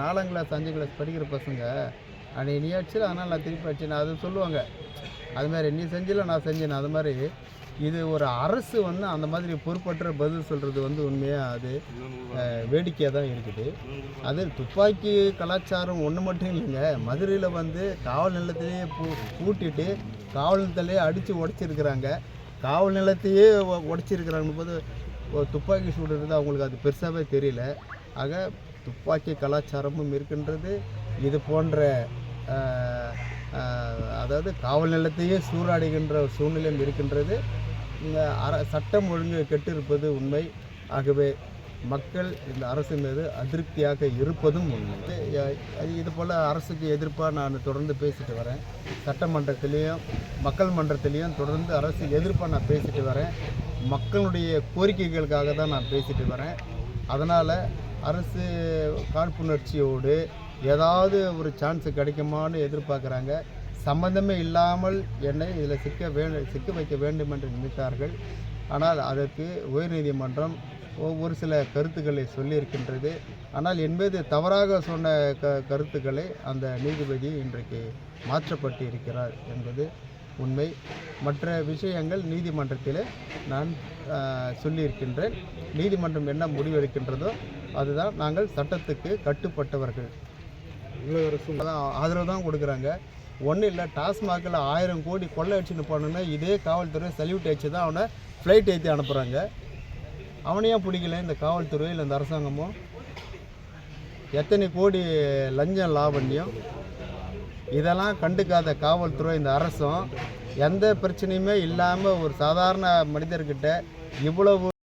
நாலாம் கிளாஸ் அஞ்சு கிளாஸ் படிக்கிற பசங்க அன்றைக்கி நீ அடிச்சில அதனால் நான் திருப்பி அடிச்சேன் அது சொல்லுவாங்க. அது மாதிரி நீ செஞ்சில நான் செஞ்சேன் அது மாதிரி. இது ஒரு அரசு வந்து அந்த மாதிரி பொறுப்பற்ற பதில் சொல்கிறது வந்து உண்மையாக அது வேடிக்கையாக தான் இருக்குது. அது துப்பாக்கி கலாச்சாரம் ஒன்று மட்டும் இல்லைங்க. மதுரையில் வந்து காவல் நிலையத்திலேயே பூ பூட்டிட்டு காவல் நிலையத்திலேயே அடித்து உடச்சிருக்கிறாங்க. காவல் நிலையத்தையே உடச்சிருக்கிறாங்க. போது துப்பாக்கி சுடுறது அவங்களுக்கு அது பெருசாகவே தெரியல. ஆக துப்பாக்கி கலாச்சாரமும் இருக்கின்றது. இது போன்ற அதாவது காவல் நிலையத்தையே சூறாடுகின்ற சூழ்நிலையும் இருக்கின்றது. இந்த அர சட்டம் ஒழுங்கு கெட்டிருப்பது உண்மை. ஆகவே மக்கள் இந்த அரசு மீது அதிருப்தியாக இருப்பதும் உண்மை. இது- இது போல் அரசுக்கு எதிர்ப்பாக நான் தொடர்ந்து பேசிட்டு வரேன். சட்டமன்றத்திலையும் மக்கள் மன்றத்திலையும் தொடர்ந்து அரசு எதிர்ப்பாக நான் பேசிட்டு வரேன். மக்களுடைய கோரிக்கைகளுக்காக தான் நான் பேசிட்டு வரேன். அதனால் அரசு காழ்ப்புணர்ச்சியோடு ஏதாவது ஒரு சான்ஸ் கிடைக்குமான்னு எதிர்பார்க்குறாங்க. சம்பந்தமே இல்லாமல் என்னை இதில் சிக்க வே சிக்க வைக்க வேண்டும் என்று நினைத்தார்கள். ஆனால் அதற்கு உயர்நீதிமன்றம் ஒவ்வொரு ஒரு சில கருத்துக்களை சொல்லியிருக்கின்றது. ஆனால் என் மீது தவறாக சொன்ன க கருத்துக்களை அந்த நீதிபதி இன்றைக்கு மாற்றப்பட்டு இருக்கிறார் என்பது உண்மை. மற்ற விஷயங்கள் நீதிமன்றத்தில் நான் சொல்லியிருக்கின்றேன். நீதிமன்றம் என்ன முடிவெடுக்கின்றதோ அதுதான் நாங்கள் சட்டத்துக்கு கட்டுப்பட்டவர்கள். அதான் ஆதரவு தான் கொடுக்குறாங்க. ஒன்றும் இல்லை டாஸ்மாகில் ஆயிரம் கோடி கொள்ளை அடிச்சுன்னு போனோன்னா இதே காவல்துறை சல்யூட் அடிச்சு தான் அவனை ஃப்ளைட் ஏற்றி அனுப்புகிறாங்க அவனையும் பிடிக்கல இந்த காவல்துறை இல்லை இந்த அரசாங்கமும் எத்தனை கோடி லஞ்சம் லாவண்யம் இதெல்லாம் கண்டுக்காத காவல்துறை இந்த அரசும் எந்த பிரச்சனையுமே இல்லாமல் ஒரு சாதாரண மனிதர்கிட்ட இவ்வளவு